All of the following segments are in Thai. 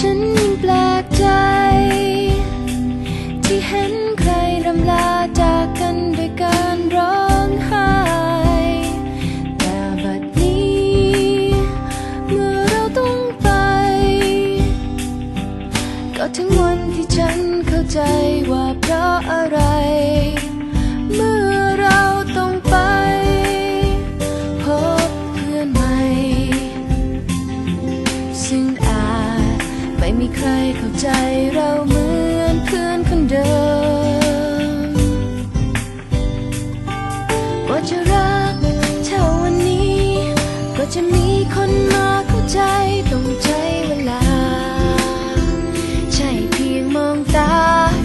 ฉันยังแปลกใจ ที่เห็นใครรำลาจากกันด้วยการร้องไห้ แต่บัดนี้ เมื่อเราต้องไป ก็ถึงวันที่ฉันเข้าใจว่าเพราะอะไร เข้าใจเราเหมือนเพื่อนคนเดิม ว่าจะรักเท่าวันนี้ ก็จะมีคนมาเข้าใจต้องใช้เวลา ใช่เพียงมองตา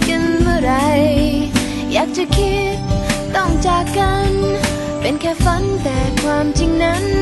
กันเมื่อไร อยากจะคิดต้องจากกัน เป็นแค่ฝันแต่ความจริงนั้น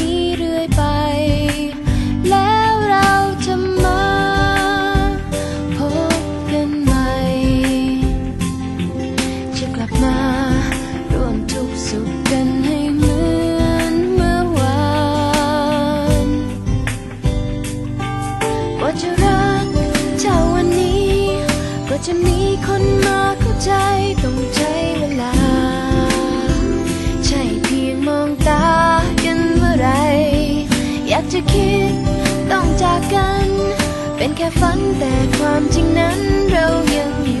จะรักเท่าวันนี้ ก็จะมีคนมาเข้าใจต้องใช้เวลา ใช่เพียงมองตากันเมื่อไร อยากจะคิดต้องจากกัน เป็นแค่ฝันแต่ความจริงนั้นเรายังอยู่